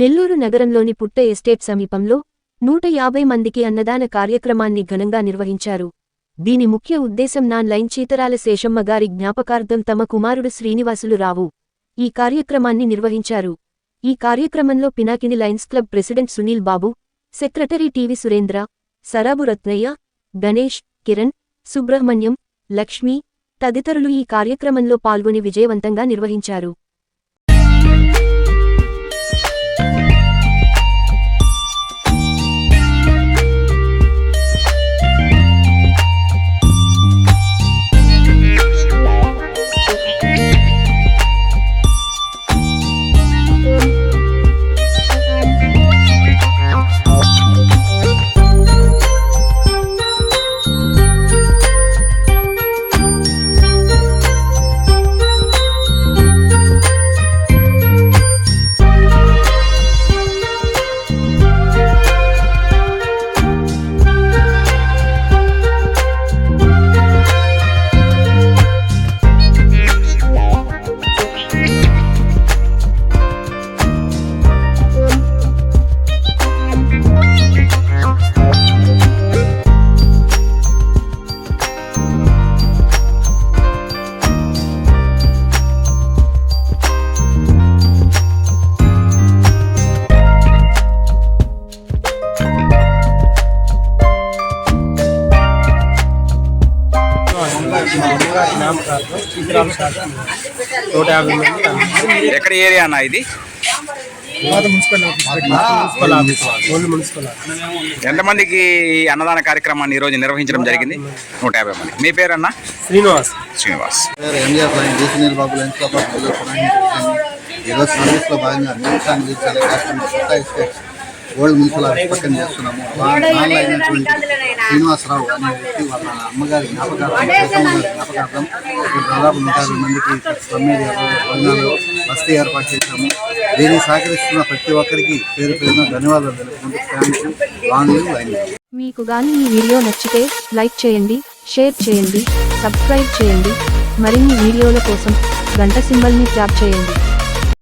నెల్లూరు నగరంలోని పుట్ట ఎస్టేట్ సమీపంలో నూట యాభై మందికి అన్నదాన కార్యక్రమాన్ని ఘనంగా నిర్వహించారు. దీని ముఖ్య ఉద్దేశం నాన్ లైన్ చీతరాల శేషమ్మ గారి జ్ఞాపకార్థం తమ కుమారుడు శ్రీనివాసులు రావు ఈ కార్యక్రమాన్ని నిర్వహించారు. ఈ కార్యక్రమంలో Pinakini lions club president Sunil Babu secretary TV Surendra Sarabu Ratnayya Ganesh Kiran Subrahmanyam Lakshmi తదితరులు ఈ కార్యక్రమంలో పాల్గొని విజయవంతంగా నిర్వహించారు. చిత్రాల నూట యాభై మంది. ఎక్కడ ఏరియా అన్న ఇది? ఎంతమందికి ఈ అన్నదాన కార్యక్రమాన్ని ఈ రోజు నిర్వహించడం జరిగింది? నూట యాభై మంది. మీ పేరన్న శ్రీనివాస్. శ్రీనివాస్. పేరు ఆఫ్ నెల్లూరు పురాణం ఈరోజు సర్వీస్లో భాగంగా ఓల్డ్ మున్సిపల్ పక్కన చేస్తున్నాము శ్రీనివాసరావు అనే వ్యక్తి వాళ్ళ అమ్మగారి జ్ఞాపకార్థం జ్ఞాపకార్థం దాదాపు నూట యాభై మందికి తొమ్మిది భోజనాలు వసతి ఏర్పాటు చేశాము దీన్ని సహకరిస్తున్న ప్రతి ఒక్కరికి పేరు పేరున ధన్యవాదాలు తెలుపుకుంటూ మీకు గాని ఈ వీడియో నచ్చితే లైక్ చేయండి షేర్ చేయండి సబ్స్క్రైబ్ చేయండి మరిన్ని వీడియోల కోసం గంట సింబల్ని ట్యాప్ చేయండి